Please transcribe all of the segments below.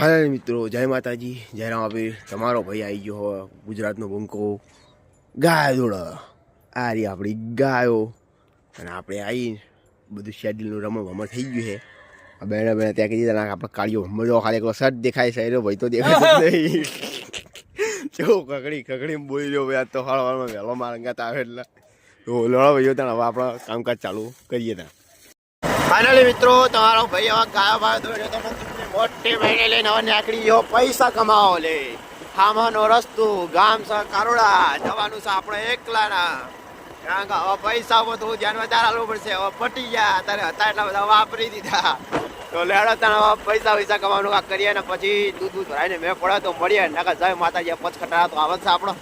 હાય મિત્રો, જય માતાજી. જય રામાપીર તમારો ભાઈ આવી ગયો હોય ગુજરાતનો બંકો. ગાય દોડ આ રહી આપણી ગાયો. અને આપણે આવી બધું શેડ્યુલનું રમણ ભમણ થઈ ગયું છે. આ બેને બેને ત્યાં કીધી ત્યાં આપણે કાળીઓ ભમરો ખાલી એકલો શર્ટ દેખાય છે. એનો ભાઈ, તો દેખાય જ નહીં. જો કકડી કકડી બોલી રહ્યો ભાઈ આ તો હળ હળમાં વહેલો મારંગાત આવે એટલે. તો લડો ભાઈઓ ત્યાં હવે આપણે કામકાજ ચાલુ કરીએ ત્યાં ફાઇનલી મિત્રો, તમારો ભાઈ હવે ગાયો ભાઈ દોડ્યો તો મોટી મહિને લઈને હવે નીકળી ગયો, પૈસા કમાવો લે. હામાનો રસ્તો ગામ છે કારોડા, જવાનું છે આપણે એકલાના. કારણ કે હવે પૈસા બધું ધ્યાન વધારે આલવું પડશે. હવે પટી ગયા, અત્યારે હતા એટલા બધા વાપરી દીધા. તો લેડો તને પૈસા પૈસા કમાવાનું કાંઈક કરીએ ને પછી દૂધ દૂધ ભરાઈને મેં પડે તો મળીએ. નકર જય માતાજી પચખટા તો આવે છે આપણો.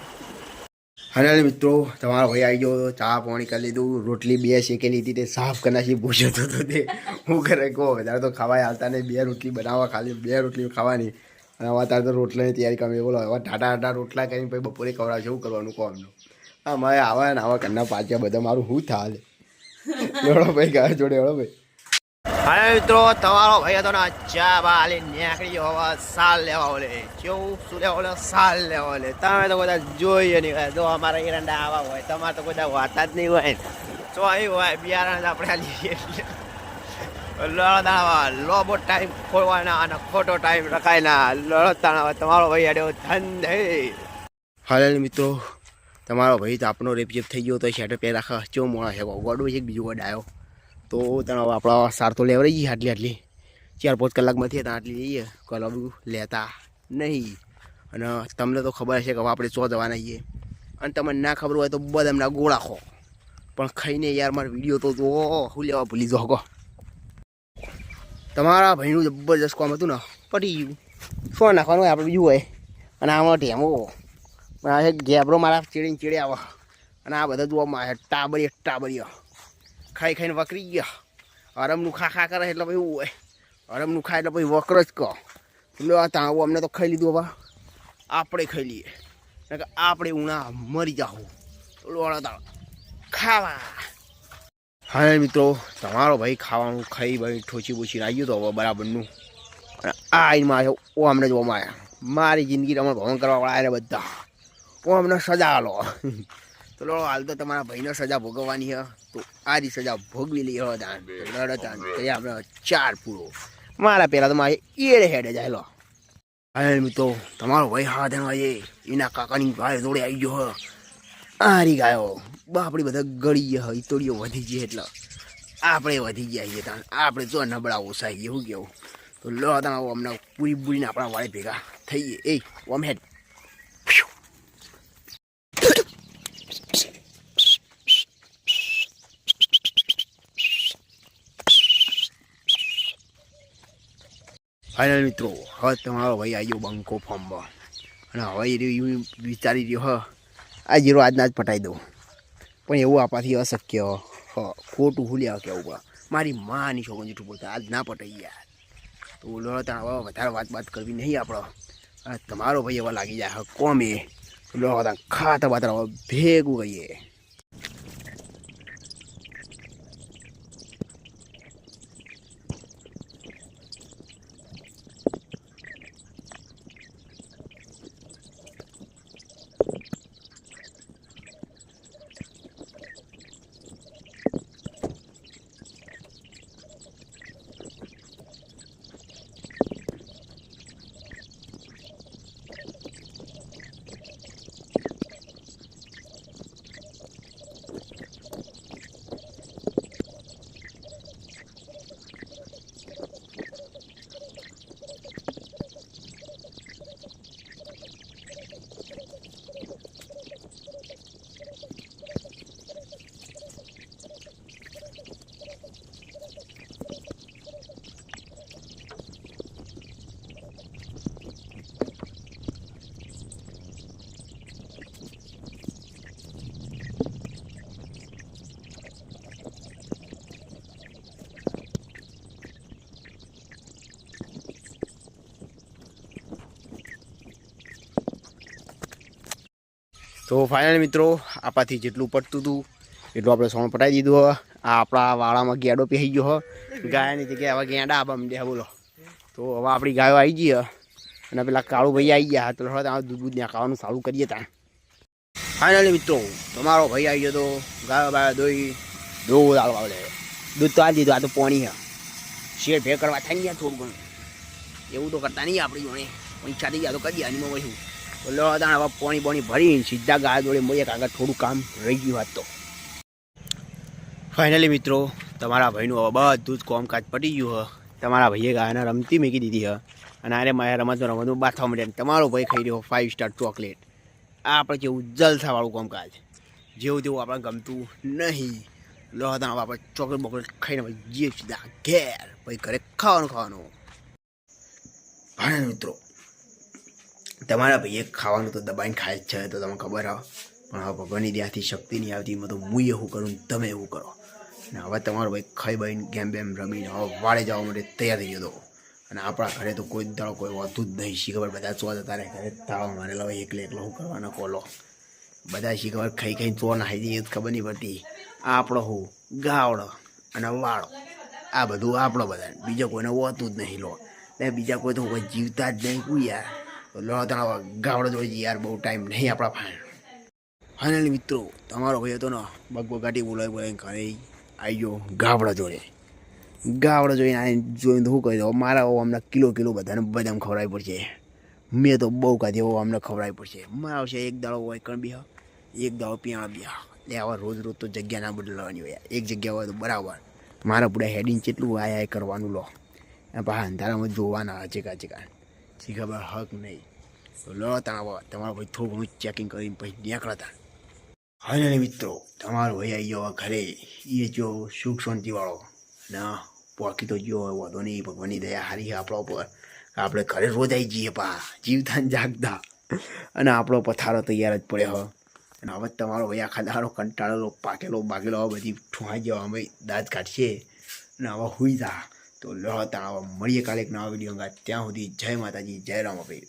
હાલે મિત્રો, તમારો ભાઈ આવી ગયો, ચા પાણી કરી લીધું, રોટલી બે શેકી લીધી તે સાફ કરી નાખી પૂછતો હતો તે હું કરે કહો વધારે તો ખાવાય હાલતા નહીં, બે રોટલી બનાવવા ખાલી, બે રોટલી ખાવાની. અને હવે તારે તો રોટલાની તૈયારી કરવી બોલો, હવે ટાટા ટાટા રોટલા કરીને પછી બપોરે ખવડાવશે શું કરવાનું કહો એમનું. હા મારે આવા ને આવા ઘરના પાછા બધા, મારું શું થાય જોડો ભાઈ, ગયા જોડે હળો ભાઈ. હા મિત્રો, તમારો ભાઈ હતો ને, ચા બાલે નીકળી ગયો. હવે સાલ લેવા ઓલે. કેવું? શું લેવા ઓલે? સાલ લેવા ઓલે. તમે તો બધા જોઈએ નહીં હોય. જો અમારા એરંડા આવા હોય, તમારે તો બધા વાતા જ નહીં હોય. તો આવી હોય, બિયારણ આપણે લઈએ લડતા લોબો ટાઈમ ખોવાના અને ખોટો ટાઈમ રખાયના. લડતા તમારો ભાઈ અડ્યો ધંધે. હાલ મિત્રો, તમારો ભાઈ તો આપણો રેપ થઈ ગયો તો શેટર પહેલા ચો મોણા છે ગોડું છે બીજું ગોડ આવ્યો? તો ત્યાં આપણા સાર તો લેવડાઈ જઈએ આટલી આટલી. ચાર, પાંચ કલાકમાંથી ત્યાં આટલી જઈએ કલબું લેતા નહીં. અને તમને તો ખબર હશે કે હવે આપણે ચો જવાના છીએ. અને તમને ના ખબર હોય તો બદામના ગોળા ખો પણ ખાઈને યાર મારો વીડિયો તો જો હું લેવા ભૂલી જો કહો તમારા ભાઈનું જબરજસ્ત કામ હતું ને, પટી ગયું. શું નાખવાનું હોય, આપણે બીજું હોય. અને આમાં ટેમો ગેબરો મારા ચીડીને ચીડે આવે. અને આ બધા જોવામાં આવે ટાબરી ટાબરીઓ ખાઈ ખાઈને વકરી ગયા. અરમનું ખા ખા કરે એટલે એવું હોય અરમનું ખાય એટલે પછી વકર જ કહો. લો, આ તાવું અમને તો ખાઈ લીધું હવે. આપણે ખાઈ લઈએ. કે આપણે ઉણા મરી જાઓ લોડા તાળ ખાવા. હા મિત્રો, તમારો ભાઈ ખાવાનું ખાઈ ભાઈ ઠોચી બોચી આવી તો હવે બરાબરનું. અને આ આઈનમાં આવ્યો ઓ અમને જોવામાં આવ્યા મારી જિંદગી રમણ ભવન કરવાવાળા આવ્યા બધા. ઓ અમને સજા આલો. તો લો હાલ તો તમારા ભાઈને સજા ભોગવવાની હ. તો આ રી સજા ભોગવી લઈ હો દાન. લડતાન તો આપણે ચાર પૂરો. મારા પહેલાં તો મારે એડે હેડે જાય લો. હા મિત્રો તમારો ભાઈ હા તેનો એ એના કાકાની ભાઈ જોડે આવી ગયો હ. આરી ગાયો. બાપડી બધા ગળી ગયા હોય તોડીઓ વધી ગઈ એટલે. આપણે વધી ગયા છીએ તાણ આપણે જો નબળા ઓછા એવું કેવું? તો લો તમે અમને પૂરી પૂરીને આપણા વાળે ભેગા થઈએ. એ ઓમ હેડ. ફાઇનલ મિત્રો, હવે તમારો ભાઈ આવ્યો બંકો ફોર્મમાં અને હવે એ વિચારી રહ્યો, હ. આ જીરો આજના જ પટાઈ દઉં. પણ એવું આપણાથી અશક્ય, હ, ખોટું ભૂલ્યા કેવું પડે મારી માની છોકરી જૂઠું બોલતા, આજ ના પટાઈ યાર તો બોલો ત્યાં વધારે વાત વાત કરવી નહીં આપણો અને તમારો ભાઈ એવા લાગી જાય, હ, કોમે. લો ત્યાં ખાતા બાતરા ભેગું કહીએ તો ફાઇનલ મિત્રો, આપાથી જેટલું પડતું હતું એટલું આપણે સોણ પટાવી દીધું હવે. આ આપણા વાળામાં ગેડો પહેરી ગયો હો. ગાયની જગ્યાએ હવે ગેંડા આબા માંડ્યા બોલો. તો હવે આપણી ગાયો આવી ગઈ હે. અને પેલા કાળુ ભાઈ આવી ગયા તો હવે આ દૂધ દૂધ ખાવાનું ચાલુ કરીએ ત્યાં ફાઇનલી મિત્રો, તમારો ભાઈ આવી ગયો તો ગાયો બાયો દોઈ, દૂધ આલવા આવડે. દૂધ તો આ દીધું, આ તો પોણી છે શેર ભે કરવા થાય ને થોડું ઘણું. એવું તો કરતા નહીં આપણી જોડે. પૈસા થઈ ગયા તો કરી આની વહી. તો લો તાણ હવે પોણી પોણી ભરીને સીધા ગાય દોડે મળીએ કાગળ થોડું કામ રહી ગયું હતું ફાઇનલી મિત્રો, તમારા ભાઈનું હવે બધું જ કોમકાજ પટી ગયું હ. તમારા ભાઈએ ગાયને રમતી મૂકી દીધી હ. અને આરે મારે રમતનું રમતનું બાથવા અને તમારો ભાઈ ખાઈ રહ્યો ફાઇવ સ્ટાર ચોકલેટ આ આપણે જેવું જલસાવાળું કામકાજ. જેવું તેવું આપણે ગમતું નહીં. લો હતા આપણે ચોકલેટ બોકલેટ ખાઈને જઈએ સીધા ઘેર. પછી ઘરે ખાવાનું ખાવાનું. ભાણે મિત્રો તમારા ભાઈએ ખાવાનું તો દબાઈને ખાય જ છે, તો તમને ખબર આવે પણ હવે ભગવાનની ત્યાંથી શક્તિ નહીં આવતી, એમાં તો હું એવું કરું તમે એવું કરો. અને હવે તમારો ભાઈ ખાઈ બાઈને ગેમ બેમ રમીને હવે વાળે જવા માટે તૈયાર થઈ ગયો અને આપણા ઘરે તો કોઈ દાડો કોઈ હોતું જ નહીં, શી ખબર બધા ચોર તારે ઘરે તાળો મારેલા હોય, એકલે એકલો હું કરવાનો કોલો. બધા શી ખાઈ ખાઈને ચો નાખી દઈએ ખબર નહીં પડતી. આપણો હું, ગાવડો અને વાળો. આ બધું આપણો બધા બીજો કોઈને હોતું જ નહીં લો. ને બીજા કોઈ તો કોઈ જીવતા જ નહીં કોઈ યાર લો, તારા ગાવડો જોઈએ યાર, બહુ ટાઈમ નહીં આપણા પાસે. ફાઇનલી મિત્રો, તમારો ભાઈ હતો ને બગબગાટી બોલાવી બોલાવીને ઘરે આવી ગયો ગાવડા જોડે. ગાવડા જોઈને આને જોઈને શું કહી દો મારા અમને કિલો કિલો બધાને બદામ ખવડાવી પડશે. મેં તો બહુ કાઢી એવો અમને ખવડાવી પડશે. મારા આવશે એક દાડો હોય કણ બી એક દાડો પિયાણા બી એટલે આવા રોજ રોજ તો જગ્યા ના બદલવાની હોય એક જગ્યા હોય તો બરાબર. મારા પૂરા હેડિંગ કેટલું આય કરવાનું લો. પાછા અંધારામાં જોવાના ચેકા ચેકા. શી ખબર હક નહીં તો લો તાણા તમારો ભાઈ થોડું ઘણું ચેકિંગ કરીને પછી નીકળતા હા ને મિત્રો તમારો ભાઈ આવી ગયો ઘરે એ જો સુખ શાંતિવાળો ના પોકી તો જો હોય વાંધો નહીં ભગવાનની દયા હારી આપણા ઉપર આપણે ઘરે રોજ આવી જઈએ પા જીવતા જાગતા અને આપણો પથારો તૈયાર જ પડ્યો હો અને હવે તમારો ભાઈ આખા દારો કંટાળેલો પાકેલો બાકેલો બધી ઠુવાઈ જવા અમે દાંત કાઢશે અને હવે હુઈ જા તો લો આવા મળીએ કાલે એક નવા વીડિયો ત્યાં સુધી જય માતાજી, જય રામ ભાઈ